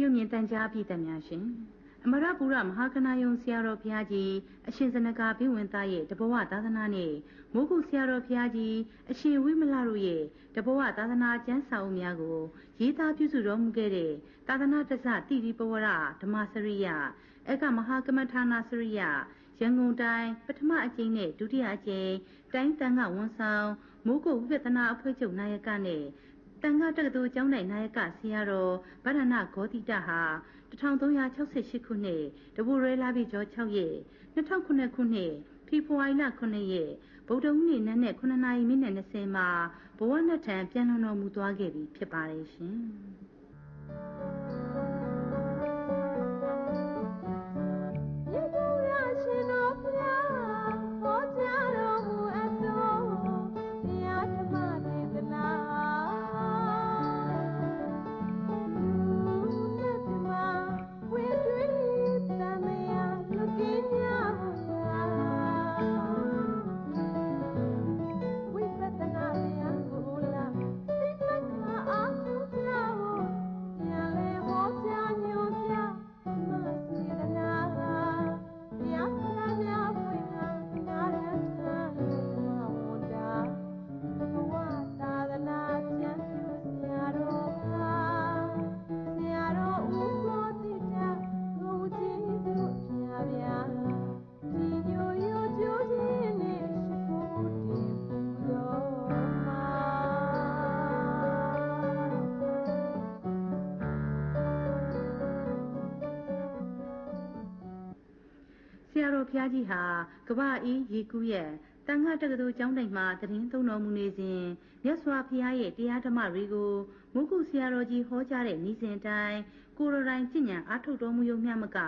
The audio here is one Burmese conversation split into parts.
မြောက်ရီရုပ်မြင်တန်ကြားပြည်သက်များရှင်အမရပူရမဟာကနာယုံဆရာတော်ဘုရားကြီးအရှင်ဇနကာဘိဝင်သားရဲ့တဘဝသာသနာနဲ့မိုးကုဆရာတော်ဘုရားကြီးအရှင်ဝိမလတို့ရဲ့တဘဝသာသနာကျမ်းစာအုပ်များကိုရေးသားပြုစုတော်မူခဲ့တဲ့သာသနာတစ္ဆတိတိပဝရဓမ္မစရိယအကမဟာကမထာနာစရိယရန်ကုန်တိုင်းပထမအကြိမ်နဲ့ဒုတိယအကြိမ်တိုင်းတန်ခဝန်ဆောင်မိုးကုဝိပဿနာအဖွဲ့ချုပ်နာယကနဲ့ တန်ခတက္ကသိုလ်ကျောင်းနိုင်နာယကဆရာတော်ဗဒနာဂောတိတဟာ1368ခုနှစ်တဘူရဲလာပြီကျော်6ရက်2009ခုနှစ်ဖေဖော်ဝါရီလ9ရက်ဗုဒ္ဓဟူးနေ့နက်နဲ့9နာရီမိနစ်20မှာဘဝနှစ်ထံပြန်လွန်တော်မူသွားခဲ့ပြီဖြစ်ပါတယ်ရှင်။။ ဆရာတော်ဘုရားကြီးဟာကပ္ပအေးရေကူးရဲ့တန်ခါတက္ကသိုလ်ကျောင်းတိုင်မှာတရင်သုံးတော်မူနေစဉ်မြတ်စွာဘုရားရဲ့တရားဓမ္မတွေကိုမုကုဆရာတော်ကြီးဟောကြားတဲ့ဤစဉ်တိုင်းကိုရိုတိုင်းကျင့်ကြံအားထုတ်တော်မူရုံမျှမက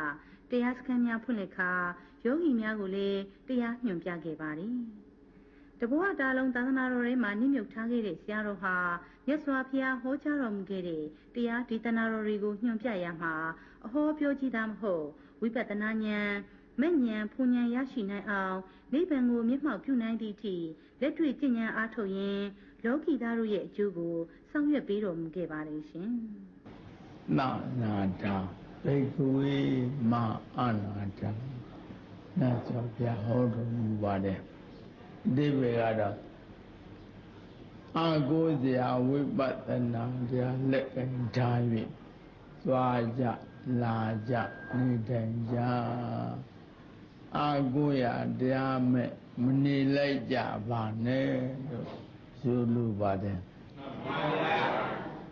တရားစခန်းများဖွင့်လှစ်ခါယောဂီများကိုလည်းတရားညွှန်ပြခဲ့ပါတယ်။တဘဝတာလုံးသာသနာတော်ထဲမှာနှိမ့်မြုပ်ထားခဲ့တဲ့ဆရာတော်ဟာမြတ်စွာဘုရားဟောကြားတော်မူခဲ့တဲ့တရားဒေသနာတော်တွေကိုညွှန်ပြရမှာအဟောပြောကြည့်တာမဟုတ်ဝိပဿနာဉာဏ် မဲ့ဉဏ်ဖူဉဏ်ရရှိနိုင်အောင်နိဗ္ဗာန်ကိုမျက်မှောက်ပြုနိုင်သည့်အထိလက်တွေ့ကျင့်ဉာဏ်အားထုတ်ရင်လောကီသားတို့ရဲ့အကျိုးကိုဆောင်ရွက်ပေးတော်မူခဲ့ပါတယ်ရှင်။နာနာတာဘိကဝေမအာနာတာနတ်စွာဘုရားဟောတော်မူပါတယ်။ဒီဘေကတော့အာကိုစရာဝိပဿနာတရားလက်ကင်ထား၍သွားကြလာကြနေတိုင်ကြ အာကိုရတရားမဲ့မနေလိုက်ကြပါနဲ့လို့ဆိုလိုပါတယ်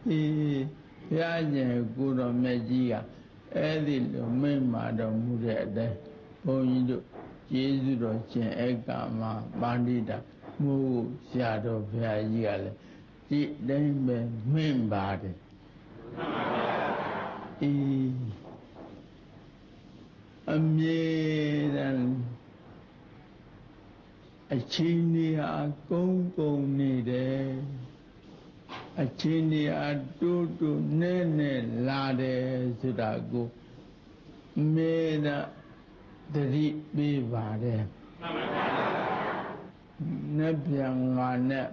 အေးဘုရားရှင်ကိုတော်မြတ်ကြီးကအဲ့ဒီလိုမိမ့်မာတော်မူတဲ့အတိုင်းဘုန်းကြီးတို့ကျေးဇူးတော်ရှင်ဧကမပါဠိတာမှုဆရာတော်ဘုရားကြီးကလည်းဒီတိုင်းပဲမင်းပါတယ်အေးအမြဲတမ်း အချင်းနေဟာကုန်းကုန်းနေတယ်အချင်းနေဟာတူတူနဲ့နဲ့လာတယ်ဆိုတာကိုမေနာတတိပေးပါတယ်မှန်ပါဗျာနတ်ပြန်ငါနဲ့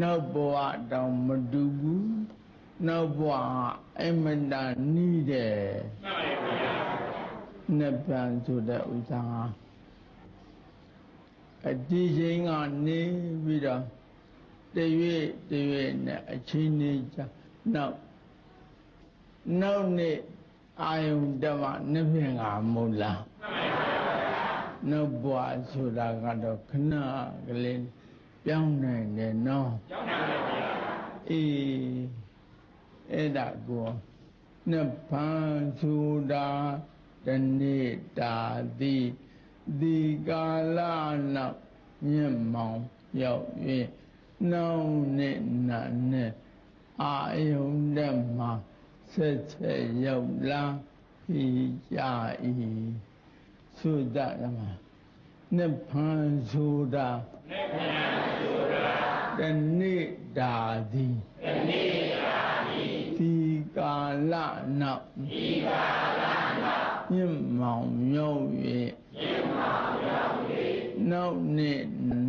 နောက်ဘဝတောင်မတူဘူးနောက်ဘဝအမတန်နီးတယ်မှန်ပါဗျာ နတ်ပြန်ဆိုတဲ့ဥစ္စာအဒီချိန်ကနေပြီးတော့တရွေ့တရွေ့နဲ့အချင်းနေကြနောက်နောက်နေ့အာယုန်တမနစ်ပြင်ကမဟုတ်လားမှန်ပါဗျာနောက်ဘွားဆိုတာကတော့ခဏကလေးပြောင်းနိုင်တယ်နော်ပြောင်းနိုင်ပါဗျာအေးအဲ့ဒါကိုနှစ်ဖန်ဆိုတာ တနေ့တာသည်ဒီကာလနောက်မြင့်မောင်ရောက်၍နောက်နဲ့နာနဲ့အာယုန်တက်မှာဆက်ဆက်ရောက်လာပြီးကြ၏သုဒ္ဓဓမ္မနိဗ္ဗာန်ဆိုတာနိဗ္ဗာန်ဆိုတာတနေ့တာသည်တနေ့တာသည်ဒီကာလနောက်ဒီကာလနောက် မြင့်မောင်မြောက်၍မြင့်မောင်မြောက်၍နောက်နေ့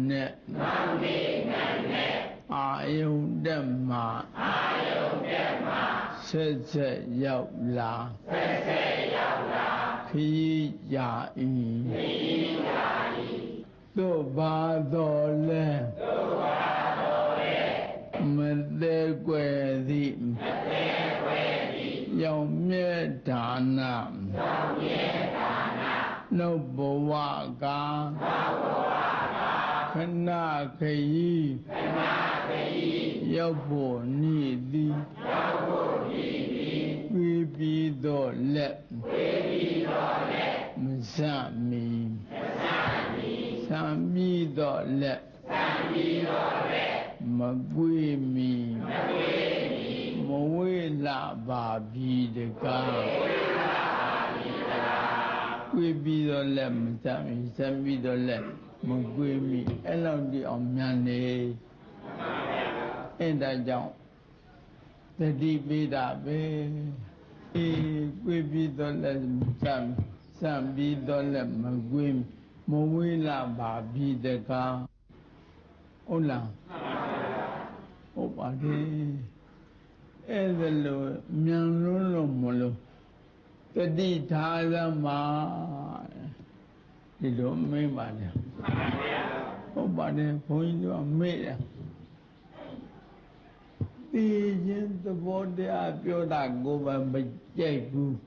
နဲ့နောက်နေ့နဲ့အာယုန်တက်မှာအာယုန်တက်မှာဆဆက်ဆက်ရောက်လာဆက်ဆက်ရောက်လာခရီးရာဤခရီးရာဤသို့ပါတော်လဲသို့ပါတော်လဲမသေးွယ်သည်မသေးွယ်သည်ရောင်မြဲဒါနရောင်မြဲဒါ နနှုတ်ဘဝကနှုတ်ဘဝကခဏခရီးခဏခရီးရောက်ဖို့နိသည်ရောက်ဖို့နိသည်ဝေပြီးတော့လက်ဝေပြီးတော့လက်မစမီမစမီစံပြီးတော့လက်စံပြီးတော့လက်မကွေးမီမကွေးမီမဝေးလာပါပြီတကားမဝေးလာပါပြီတကား ကွေးပြီးတော့လက်မစမီစံပြီးတော့လက်မကွေးမိအဲ့လောက်ဒီအောင်မြန်နေအဲ့ဒါကြောင့်တတိပိတာပဲအေးကွေးပြီးတော့လက်စံစံပြီးတော့လက်မကွေးမဝေးလာပါပြီတကားဟုတ်လားဟုတ်ပါတယ်အဲ့ဒါလို့မြန်လုံးလို့မလို့ တတိထားသမာဒီလိုမင်းပါလေဟုတ်ပါတယ်ဘုန်းကြီးတို့မေ့တယ်သိရင်သဘောတရားပြောတာကိုယ်မကြိုက်ဘူး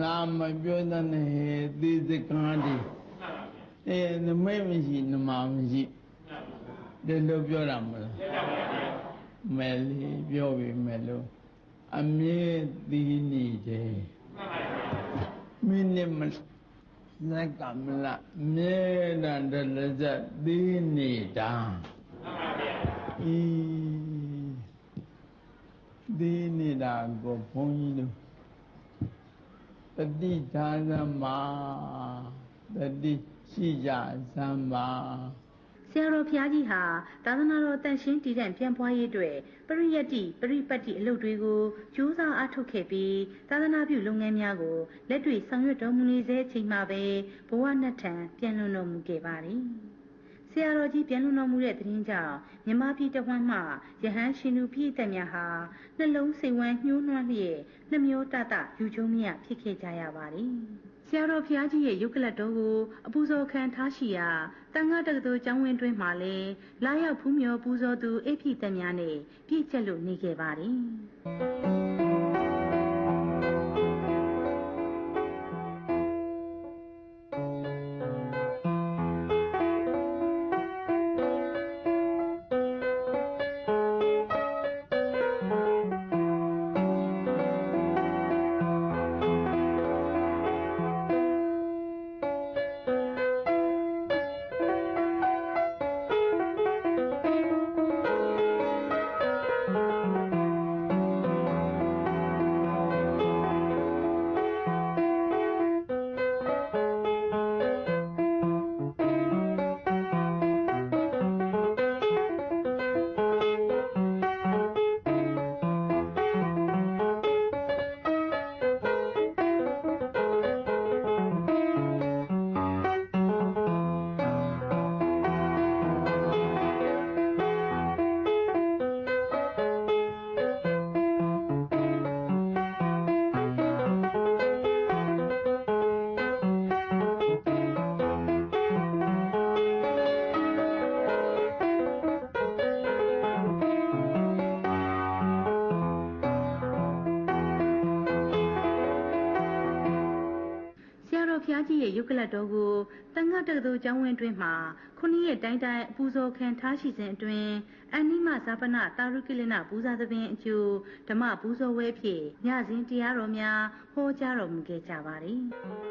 လာမပြောတဲ့နဲ့သိစကားဒီအဲနမိတ်မရှိနမမရှိဒီလိုပြောတာမလားမယ်လေးပြောပြီးမယ်လို့ အမြဲသိနေတယ်မိနစ်မလက်ကမလားမြဲတန်တလဇတ်သိနေတာဤသိနေတာကိုဘုန်းကြီးတို့တတိဒါသမတတိရှိကြသံပါ ဆရာတော်ဘုရားကြီးဟာသာသနာတော်တန်ရှင်းတည်တံ့ပြန်ပွားရေးအတွက်ပရိယတ်တိပရိပတ်တိအလုပ်တွေကိုကြိုးစားအားထုတ်ခဲ့ပြီးသာသနာပြုလုပ်ငန်းများကိုလက်တွေ့ဆောင်ရွက်တော်မူနေစေချိန်မှာပဲဘဝနှစ်ထံပြန်လွန်တော်မူခဲ့ပါတယ်။ဆရာတော်ကြီးပြန်လွန်တော်မူတဲ့တရင်ကြောင့်မြမပြည်တဝမ်းမှယဟန်ရှင်လူပြည့်တက်များဟာနှလုံးစိတ်ဝမ်းညှိုးနွမ်းလျက်နှမျောတတယူကျုံမြဖြစ်ခဲ့ကြရပါတယ်။ ဆရာတော်ဘုရားကြီးရဲ့ယုတ်ကလတ်တော်ကိုအပူဇော်ခံထားရှိရာတန်ခါတက္ကသိုလ်ကျောင်းဝင်းတွင်မှလည်းလာရောက်ဖူးမြော်ပူဇော်သူအိဖိသက်များနဲ့ပြည့်ကျက်လို့နေခဲ့ပါတယ် ယုတ်ကလတ်တော်ကိုတန်ခတ်တက္ကသိုလ်ကျောင်းဝင်းတွင်မှခုနှစ်ရက်တိုင်းတိုင်းအပူဇော်ခံထားရှိစဉ်အတွင်းအနိမဇာပနတာရုကိလနပူဇာသဘင်အကျိုးဓမ္မပူဇော်ဝဲဖြင့်ညစဉ်တရားတော်များဟောကြားတော်မူခဲ့ကြပါသည်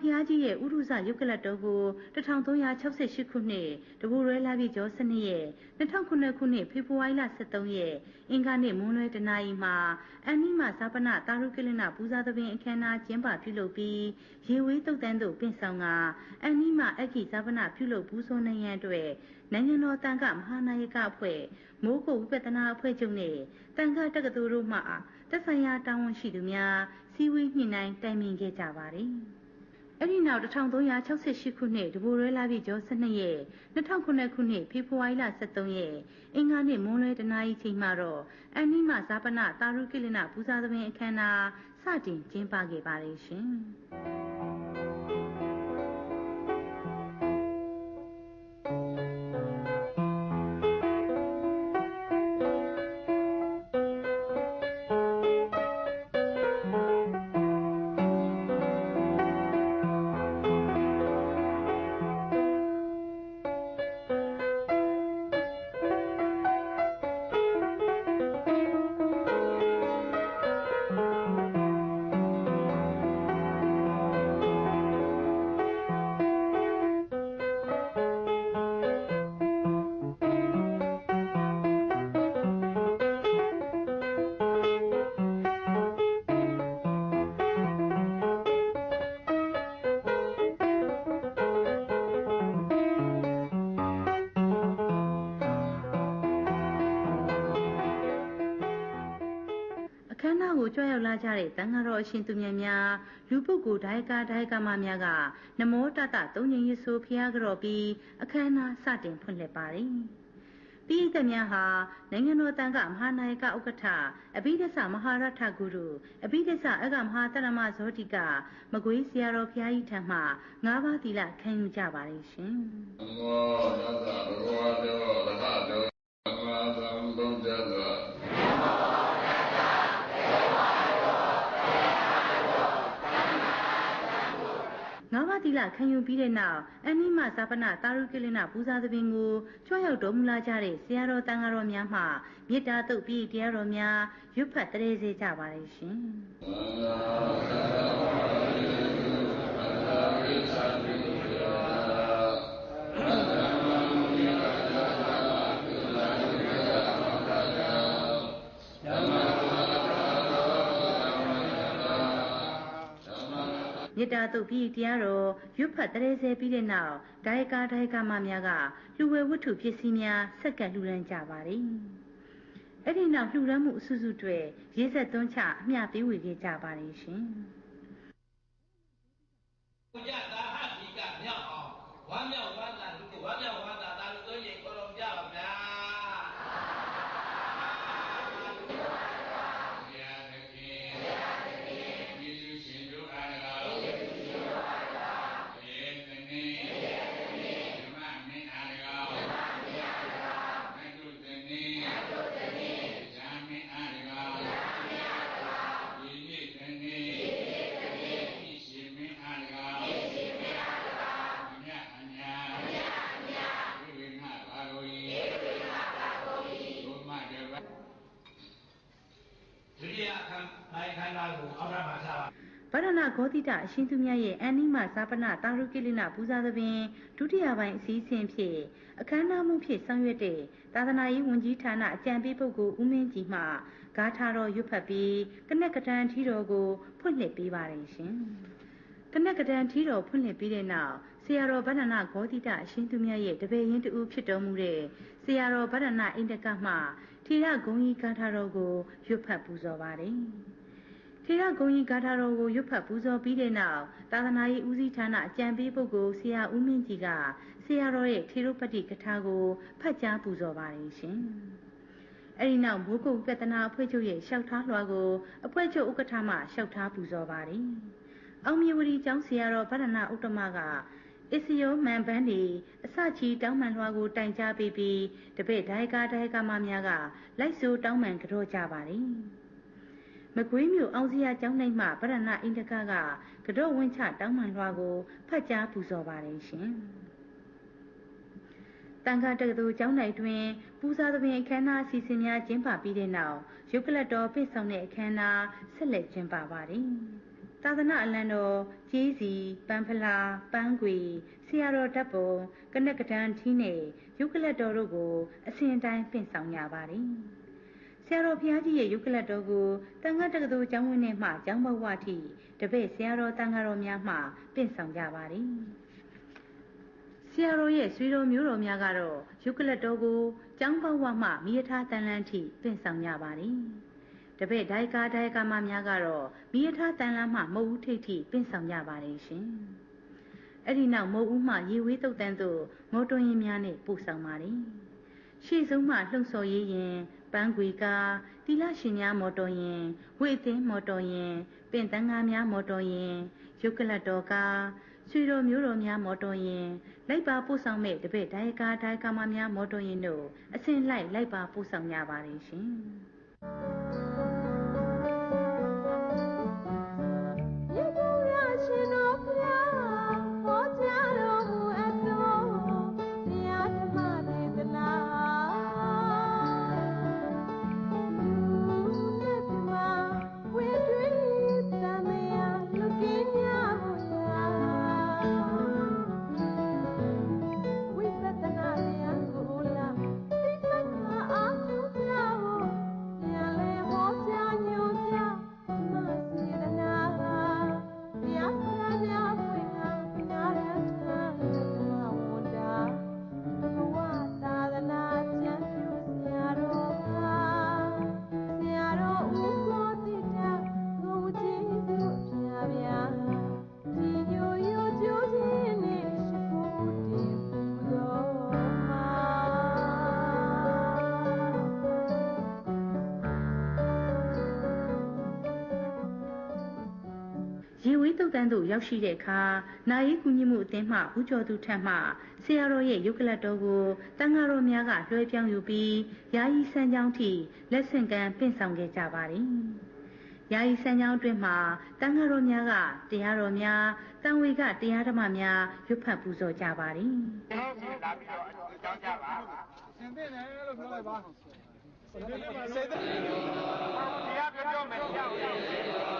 ဘုရားကြီးရဲ့ဥရုဇယုတ်ကလတ်တော်ကို1368ခုနှစ်တဘူရဲလာပြည်ကျော်စနစ်ရဲ့2009ခုနှစ်ဖေဖော်ဝါရီလ23ရက်အင်္ဂါနေ့မွန်းလွဲတနာရီမှာအနိမဇာပနတာရုကိလနပူဇာသဘင်အခမ်းအနားကျင်းပပြုလုပ်ပြီးရေဝေးတုတ်တန်းတို့ပင့်ဆောင်ကအနိမအက္ခိဇာပနပြုလုပ်ပူဇော်နိုင်ရန်အတွက်နိုင်ငံတော်တန်ခမဟာနာယကအဖွဲ့မိုးကုတ်ဝိပဿနာအဖွဲ့ချုပ်နဲ့တန်ခတက္ကသိုလ်တို့မှသက်ဆိုင်ရာတာဝန်ရှိသူများစီဝေးညှိနှိုင်းတိုင်ပင်ခဲ့ကြပါတယ်။ အဲ့ဒီနောက်1368ခုနှစ်တဘူရဲလာပြည်ကျော်12ရက်2009ခုနှစ်ဖေဖော်ဝါရီလ23ရက်အင်္ဂါနေ့မွန်းလွဲတနာရီချိန်မှာတော့အနိမဇာပနတာရုကိလနပူဇာသမင်အခမ်းအနားစတင်ကျင်းပခဲ့ပါတယ်ရှင်။ လာကြတဲ့တန်ဃာတော်အရှင်သူမြတ်များလူပုဂ္ဂိုလ်ဒိုင်ကာဒိုင်ကာမများကနမောတတသုံးညင်ရဆိုဖျားကြော်ပြီးအခမ်းအနားစတင်ဖွင့်လှစ်ပါတယ်။ပြည်သက်များဟာနိုင်ငံတော်တန်ခမဟာနာယကဥက္ကဋ္ဌအဘိဓစ္စမဟာရထဂုရုအဘိဓစ္စအကမဟာတရမဇောတိကမကွေးဆရာတော်ဖျားကြီးထံမှ၅ပါးသီလခံယူကြပါတယ်ရှင်။သောတသဗုဒ္ဓောရဟတောသမ္မာသမ္ဗုဒ္ဓ သောငါးပါးသီလခံယူပြီးတဲ့နောက်အနိမဇာပနတာရုကိလနပူဇာသဘင်ကိုကြွရောက်တော်မူလာကြတဲ့ဆရာတော်တန်ဃာတော်များမှမေတ္တာတုတ်ပြီးတရားတော်များရွတ်ဖတ်တရေစေကြပါလေရှင် သံဃာသံဃာဝိသံဃာသံဃာဓမ္မ မေတ္တာတုတ်ပြီးတရားတော်ရွတ်ဖတ်တရေစေပြီးတဲ့နောက်ဒိုင်ကာဒိုင်ကာမများကလူဝဲဝတ္ထုပစ္စည်းများဆက်ကပ်လှူဒန်းကြပါတယ်အဲ့ဒီနောက်လှူဒန်းမှုအစုစုတွေရေးဆက်သွန်းချအမျှပေးဝေခဲ့ကြပါတယ်ရှင်ဘုရားသာဟတိကမြောက်အောင်ဝမ်းမြောက်ဝမ်းသာလူဝမ်းမြောက် ဗရဏဂောတိတအရှင်သူမြတ်ရဲ့အနိမဇာပနတာရုကိလိနပူဇာသဖြင့်ဒုတိယပိုင်းအစည်းအဝေးဖြင့်အခမ်းအနားမှုဖြင့်ဆောင်ရွက်တဲ့သာသနာရေးဝန်ကြီးဌာနအကြံပေးပုဂ္ဂိုလ်ဦးမင်းကြီးမှဂါထာတော်ရွတ်ဖတ်ပြီးကနက်ကတန်ထီတော်ကိုဖွင့်လှစ်ပေးပါတယ်ရှင်။ကနက်ကတန်ထီတော်ဖွင့်လှစ်ပြီးတဲ့နောက်ဆရာတော်ဗရဏဂောတိတအရှင်သူမြတ်ရဲ့တပည့်ရင်းတူဖြစ်တော်မူတဲ့ဆရာတော်ဗရဏအိန္ဒကမှထေရဂုံကြီးဂါထာတော်ကိုရွတ်ဖတ်ပူဇော်ပါတယ်။ ထေရဂုံကြီးဂါထာတော်ကိုရွတ်ဖတ်ပူဇော်ပြီးတဲ့နောက်သာသနာရေးဦးစီးဌာနအကြံပေးပုဂ္ဂိုလ်ဆရာဦးမင်းကြီးကဆရာတော်ရဲ့ထေရုပတ္တိကထာကိုဖတ်ကြားပူဇော်ပါတယ်ရှင်။အဲဒီနောက်မိုးကုတ်ပြတနာအဖွဲ့ချုပ်ရဲ့လျှောက်ထားလွှာကိုအဖွဲ့ချုပ်ဥက္ကဋ္ဌမှလျှောက်ထားပူဇော်ပါတယ်။အောင်မြေဝတီကျောင်းဆရာတော်ဗဒနာဥတ္တမကအစ္စယောမန်ပန်းဒီအစချီတောင်းမှန်လွှာကိုတိုင်ကြားပေးပြီးတပည့်ဒိုင်ကာဒိုင်ကာမများကလိုက်ဆိုတောင်းမှန်ကြောကြပါတယ်။ မကွေးမြို့အောင်စရာကျောင်းနိုင်မှဗရဏအိန္ဒကကကတော့ဝင်းချတောင်းမှန်လွှာကိုဖတ်ကြားပူဇော်ပါတယ်ရှင်။တန်ခါတက္ကသိုလ်ကျောင်းနိုင်တွင်ပူဇာသဖြင့်အခမ်းအနားအစီအစဉ်များကျင်းပပြီးတဲ့နောက်ရုပ်ကလတ်တော်ပြည့်ဆောင်တဲ့အခမ်းအနားဆက်လက်ကျင်းပပါတယ်။သာသနာအလံတော်ကြီးစီပန်းဖလားပန်းကွေဆရာတော်ဓာတ်ပုံကနက်ကတန်းထီးနဲ့ယုတ်ကလတ်တော်တို့ကိုအစဉ်တိုင်းပင့်ဆောင်ကြပါတယ်ဆ ရာတော်ဘုရားကြီးရဲ့ယုတ်ကလတ်တော်ကိုတန်ခတ်တက္ကသိုလ်ကျောင်းဝင်းထဲမှကျောင်းဘဝထိတပည့်ဆရာတော်တန်ခါတော်များမှပင့်ဆောင်ကြပါတယ်ဆရာတော်ရဲ့ဆွေတော်မျိုးတော်များကတော့ယုတ်ကလတ်တော်ကိုကျောင်းဘဝမှမိယထာတန်လန်းထိပင့်ဆောင်ကြပါတယ်တပည့်ဒိုင်ကာဒိုင်ကာမများကတော့မိယထာတန်လန်းမှမဟုတ်ဦးထိတ်ထိပင့်ဆောင်ကြပါတယ်ရှင်အဲ့ဒီနောက်မုတ်ဦးမှရေဝေးတုတ်တန်းသို့မော်တော်ယာဉ်များနဲ့ပို့ဆောင်ပါတယ်ရှေ့ဆုံးမှလှုံ့ဆော်ရေးရင် ပန်းကွေကားတီလာရှင်များမော်တော်ယာဉ်ဝိအသင်းမော်တော်ယာဉ်ပင်တန်းကားများမော်တော်ယာဉ်ရုပ်ကလတ်တော်ကားဆွေတော်မျိုးတော်များမော်တော်ယာဉ်လိုက်ပါပို့ဆောင်မဲ့တပည့်ဒိုင်ကာဒိုင်ကာမများမော်တော်ယာဉ်တို့အစဉ်လိုက်လိုက်ပါပို့ဆောင်ကြပါတယ်ရှင် တုတ်တန်းသို့ရောက်ရှိတဲ့အခါနာယီကူညီမှုအသင်းမှဦးကျော်သူထက်မှဆရာတော်ရဲ့ယုတ်ကလတ်တော်ကိုတန်ဃာတော်များကလွှဲပြောင်းယူပြီးယာယီစံကြောင်းထိလက်ဆင့်ကမ်းပင့်ဆောင်ခဲ့ကြပါတယ်။ယာယီစံကြောင်းအတွင်းမှာတန်ဃာတော်များကတရားတော်များတန်ဝေကတရားဓမ္မများရွတ်ဖတ်ပူဇော်ကြပါတယ်။ဟုတ်ပြီလာပြီးတော့အကြောင်းကြပါသင်သိတယ်လို့ပြောလိုက်ပါသင်သိတယ်ပါလို့တရားပြောပြောမယ်ကြောက်ရခုချိ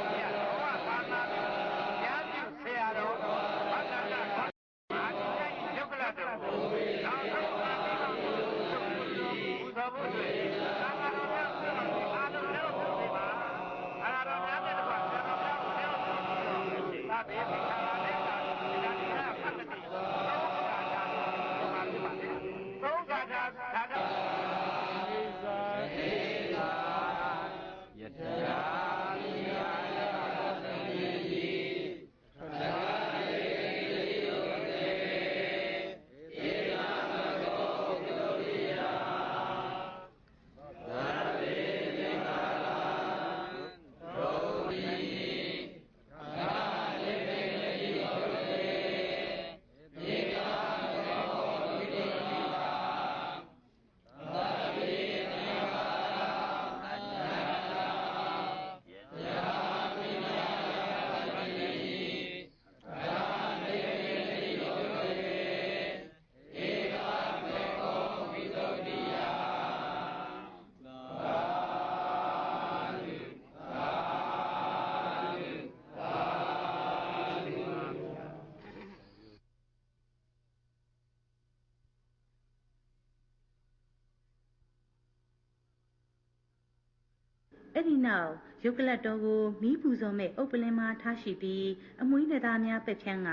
နောက်ယုတ်ကလတ်တော်ကိုမီးပူဇော်မဲ့ဥပ္ပလင်မှာထားရှိပြီးအမွှေးလက်သားများပက်ဖြန်းက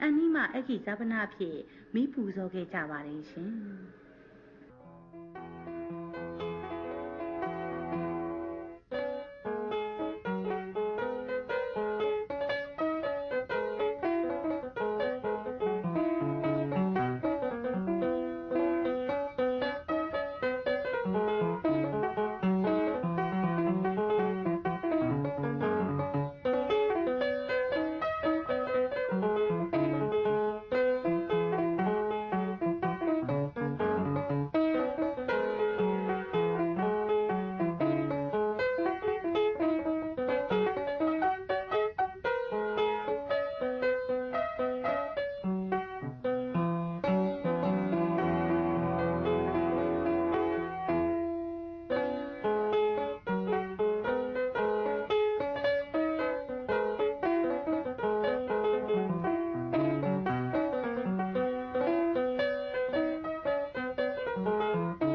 အန်နီမအခိဇာပနာဖြင့်မီးပူဇော်ခဲ့ကြပါတယ်ရှင်။ Música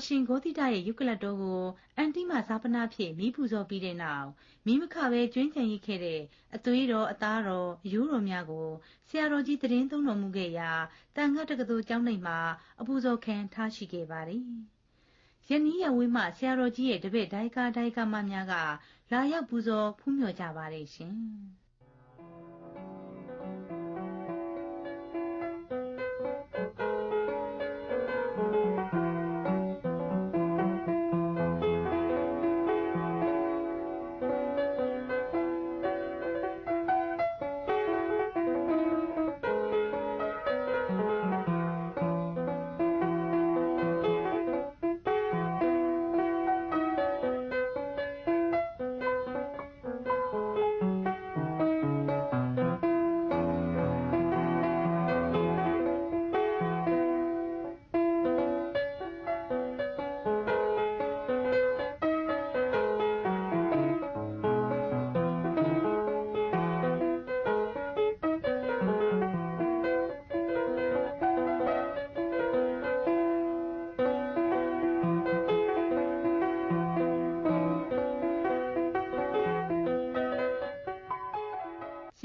ရာတော်အရှင်ဂေါတိတရဲ့ယုကလတ်တော်ကိုအန်တိမဇာပနာဖြင့်မိပူဇော်ပြီးတဲ့နောက်မိမခပဲကျွင်းချင်ရခဲ့တဲ့အသွေးတော်အသားတော်အယိုးတော်များကိုဆရာတော်ကြီးတရင်သုံးတော်မူခဲ့ရာတန်ခတ်တက္ကသိုလ်ကျောင်း၌မှာအပူဇော်ခံထားရှိခဲ့ပါသည်ယနေ့ရဝင်းမှဆရာတော်ကြီးရဲ့တပည့်ဒိုင်ကာဒိုင်ကာမများကလာရောက်ပူဇော်ဖူးမြော်ကြပါတယ်ရှင်။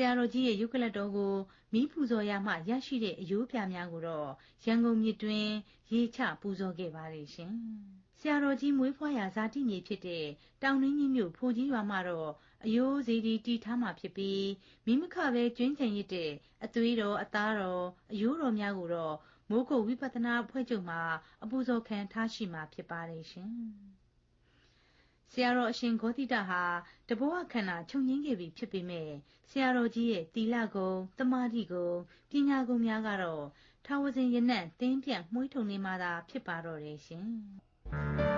ရာတော်ကြီးရဲ့ယုတ်ကလတ်တော်ကိုမီးပူဇော်ရမှရရှိတဲ့အယိုးပြများကိုတော့ရန်ကုန်မြစ်တွင်ရေချပူဇော်ခဲ့ပါတယ်ရှင်။ဆရာတော်ကြီးမွေးဖွားရာဇာတိမြေဖြစ်တဲ့တောင်ရင်းကြီးမြို့ဖိုကြီးရွာမှာတော့အယိုးစီဒီတီထားမှာဖြစ်ပြီးမိမခပဲကျွင်းချင်ရတဲ့အသွေးတော်အသားတော်အယိုးတော်များကိုတော့မိုးကုတ်ဝိပဿနာအဖွဲ့ချုပ်မှာအပူဇော်ခံထားရှိမှာဖြစ်ပါတယ်ရှင်။ ဆရာတော်အရှင်ဂေါတိတဟာတဘောခန္ဓာချုပ်ငင်းခဲ့ပြီဖြစ်ပေမဲ့ဆရာတော်ကြီးရဲ့တီလကုံတမာတိကုံပညာကုံများကတော့ထာဝစဉ်ရနံ့တင်းပြန့်မှုှထုံနေမှသာဖြစ်ပါတော့တယ်ရှင်။